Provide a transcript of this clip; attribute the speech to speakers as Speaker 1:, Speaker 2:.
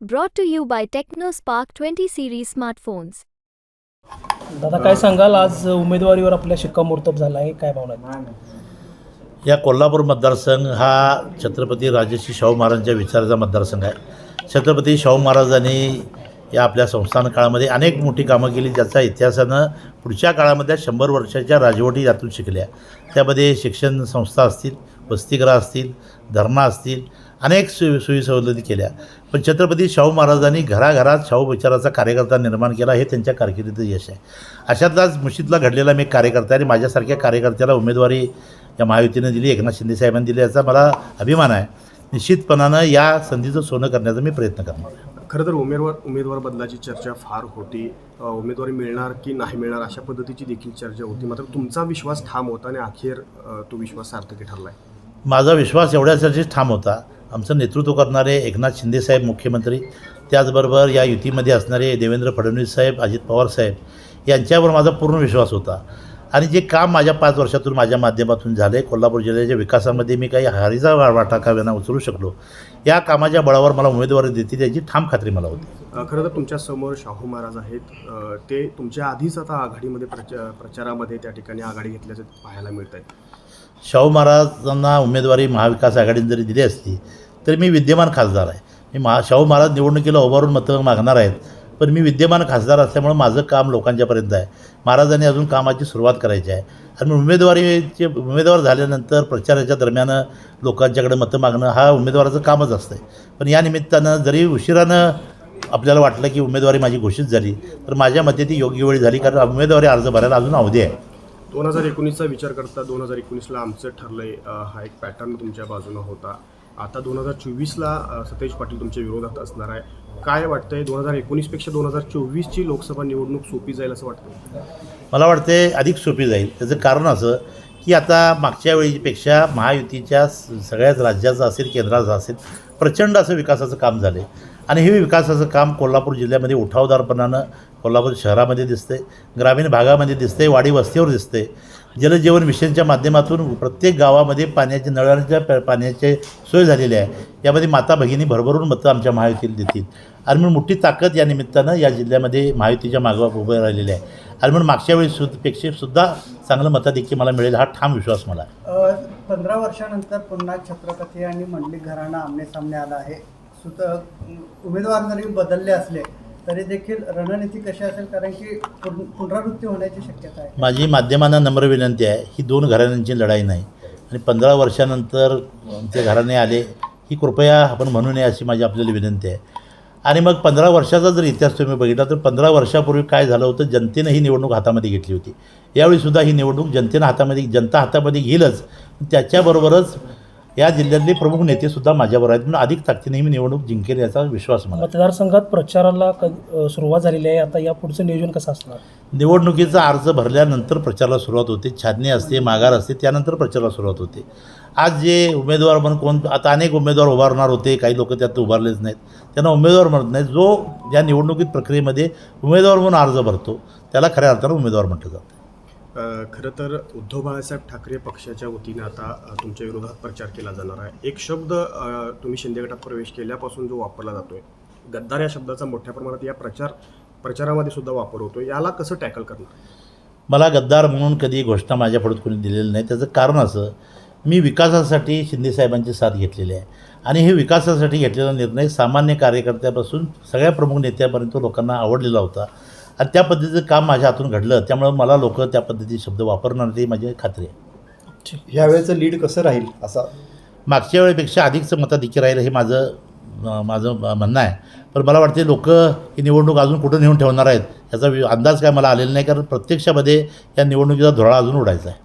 Speaker 1: Brought to you by TechnoSpark 20 series smartphones.
Speaker 2: दादा काय सांगाल आज उमेदवारीवर आपल्या शिक्कामोर्तब झाला आहे काय भावना आहेत?
Speaker 3: या कोल्हापूर मतदारसंघ हा छत्रपती राजर्षी शाहू महाराजांच्या विचाराचा मतदारसंघ आहे छत्रपती शाहू महाराजांनी या आपल्या संस्थान काळामध्ये अनेक मोठी कामं केली ज्याचा इतिहासानं पुढच्या काळामध्ये शंभर वर्षाच्या राजवटी यातून शिकल्या त्यामध्ये शिक्षण संस्था असतील वसतिगृह असतील धरणं असतील अनेक सु सोयी सवलती केल्या. पण छत्रपती शाहू महाराजांनी घराघरात शाहू विचाराचा कार्यकर्ता निर्माण केला हे त्यांच्या कारकिर्दीचं यश आहे. अशातलाच मुशीतला घडलेला मी कार्यकर्ता आणि माझ्यासारख्या कार्यकर्त्याला उमेदवारी या महायुतीनं दिली एकनाथ शिंदे साहेबांनी दिली याचा मला अभिमान आहे. निश्चितपणानं या संधीचं सोनं करण्याचा मी प्रयत्न करणार
Speaker 4: खरं तर उमेदवार उमेदवार बदलाची चर्चा फार होती. उमेदवारी मिळणार की नाही मिळणार अशा पद्धतीची देखील चर्चा होती. मात्र तुमचा विश्वास ठाम होता आणि अखेर तो विश्वास सार्थकी ठरला आहे
Speaker 3: माझा विश्वास एवढ्यासाठीच ठाम होता आमचं नेतृत्व करणारे एकनाथ शिंदेसाहेब मुख्यमंत्री त्याचबरोबर या युतीमध्ये असणारे देवेंद्र फडणवीस साहेब अजित पवार साहेब यांच्यावर माझा पूर्ण विश्वास होता. आणि जे काम माझ्या पाच वर्षातून माझ्या माध्यमातून झाले कोल्हापूर जिल्ह्याच्या विकासामध्ये मी काही हारीचा वा- वाटा का विना उचलू शकलो या कामाच्या बळावर मला उमेदवारी देतील याची ठाम खात्री मला होती.
Speaker 4: खरं तर तुमच्यासमोर शाहू महाराज आहेत. ते तुमच्या आधीच आता आघाडीमध्ये प्रचा प्रचारामध्ये त्या ठिकाणी आघाडी घेतल्याचं पाहायला मिळत आहे
Speaker 3: शाहू महाराजांना उमेदवारी महाविकास आघाडीने जरी दिली असती तरी मी विद्यमान खासदार आहे. मी महा शाहू महाराज निवडणुकीला उभारून मतं मागणार आहेत पण मी विद्यमान खासदार असल्यामुळे माझं काम लोकांच्यापर्यंत आहे. महाराजांनी अजून कामाची सुरुवात करायची आहे. आणि उमेदवारीचे उमेदवार झाल्यानंतर प्रचाराच्या दरम्यान लोकांच्याकडे मतं मागणं हा उमेदवाराचं कामच असतं पण या निमित्तानं जरी उशिरानं आपल्याला वाटलं की उमेदवारी माझी घोषित झाली तर माझ्या मते ती योग्य वेळी झाली कारण उमेदवारी अर्ज भरायला अजून अवधी आहे.
Speaker 4: दोन हजार एकोणीसचा विचार करता दोन हजार एकोणीसला आमचं ठरलंय आहे हा एक पॅटर्न तुमच्या बाजूनं होता. आता दोन हजार चोवीसला सतेज पाटील तुमच्या विरोधात असणार आहे. काय वाटतंय? दोन हजार एकोणीसपेक्षा दोन हजार चोवीसची लोकसभा निवडणूक सोपी जाईल असं वाटतं
Speaker 3: मला वाटते अधिक सोपी जाईल. त्याचं कारण असं की आता मागच्या वेळीपेक्षा महायुतीच्या स- सगळ्याच राज्याचं असेल केंद्राचं असेल प्रचंड असं विकासाचं काम झालं आणि हे विकासाचं काम कोल्हापूर जिल्ह्यामध्ये उठावदारपणानं कोल्हापूर शहरामध्ये दिसते ग्रामीण भागामध्ये दिसते वाडी वस्तीवर दिसते. जलजीवन मिशनच्या माध्यमातून प्रत्येक गावामध्ये पाण्याचे नळांच्या प- पाण्याची सोय झालेली आहे. यामध्ये माता भगिनी भरभरून मतं आमच्या महायुतीला देतील. आणि म्हणून मोठी ताकद या निमित्तानं या जिल्ह्यामध्ये महायुतीच्या मागवा उभं राहिलेली आहे. आणि म्हणून मागच्या वेळी सुद्धा सुद्धा चांगलं मताधिक्य मला मिळेल हा ठाम विश्वास मला.
Speaker 5: पंधरा वर्षानंतर पुन्हा छत्रपती आणि मंडलिक घराणा आमने सामने आला आहे. सुत उमेदवार जरी बदलले असले तरी देखील रणनीती कशी असेल? कारण की पुनरावृत्ती होण्याची शक्यता आहे.
Speaker 3: माझी माध्यमांना नम्र विनंती आहे ही दोन घराण्यांची लढाई नाही. आणि पंधरा वर्षानंतर ते घराणे आले ही कृपया आपण म्हणू नये अशी माझी आपल्याला विनंती आहे. आणि मग पंधरा वर्षाचा जर इतिहास तुम्ही बघितला तर पंधरा वर्षापूर्वी काय झालं होतं? जनतेनं ही निवडणूक हातामध्ये घेतली होती. यावेळीसुद्धा ही निवडणूक जनतेनं हातामध्ये जनता हातामध्ये घेईलच. त्याच्याबरोबरच या जिल्ह्यातले प्रमुख नेतेसुद्धा माझ्याबरोबर आहेत. म्हणून अधिक ताकदीने मी निवडणूक जिंकेल याचा विश्वास मला.
Speaker 2: मतदारसंघात प्रचाराला सुरुवात झालेली आहे. आता या पुढचं नियोजन कसं असणार?
Speaker 3: निवडणुकीचा अर्ज भरल्यानंतर प्रचाराला सुरुवात होते. छाननी असते माघार असते त्यानंतर प्रचाराला सुरुवात होते. आज जे उमेदवार म्हणून कोण आता अनेक उमेदवार उभारणार होते. काही लोक त्यात उभारलेच नाहीत. त्यांना उमेदवार म्हणत नाहीत. जो या निवडणुकीत प्रक्रियेमध्ये उमेदवार म्हणून अर्ज भरतो त्याला खऱ्या अर्थानं उमेदवार म्हटलं जातं.
Speaker 4: खरं तर उद्धव बाळासाहेब ठाकरे पक्षाच्या वतीने आता तुमच्या विरोधात प्रचार केला जाणार आहे. एक शब्द तुम्ही शिंदे गटात प्रवेश केल्यापासून जो वापरला जातोय गद्दार या शब्दाचा मोठ्या प्रमाणात या प्रचार प्रचारामध्ये सुद्धा वापर होतो याला कसं टॅकल करणार?
Speaker 3: मला गद्दार म्हणून कधी घोषणा माझ्या पुढे कोणी दिलेली नाही. त्याचं कारण असं मी विकासासाठी शिंदेसाहेबांची साथ घेतलेली आहे. आणि हे विकासासाठी घेतलेला निर्णय सामान्य कार्यकर्त्यापासून सगळ्या प्रमुख नेत्यापर्यंत लोकांना आवडलेला होता. आणि त्या पद्धतीचं काम माझ्या हातून घडलं त्यामुळे मला लोक त्या पद्धतीचे शब्द वापरणार नाही माझी खात्री आहे.
Speaker 6: ह्यावेळेचं लीड कसं राहील असा?
Speaker 3: मागच्या वेळेपेक्षा अधिकचं मताधिक्य राहील हे माझं माझं म्हणणं आहे. पण मला वाटते लोक ही निवडणूक अजून कुठं नेऊन ठेवणार आहेत याचा अंदाज काय मला आलेला नाही कारण प्रत्यक्षामध्ये या निवडणुकीचा धोळा अजून उडायचा आहे.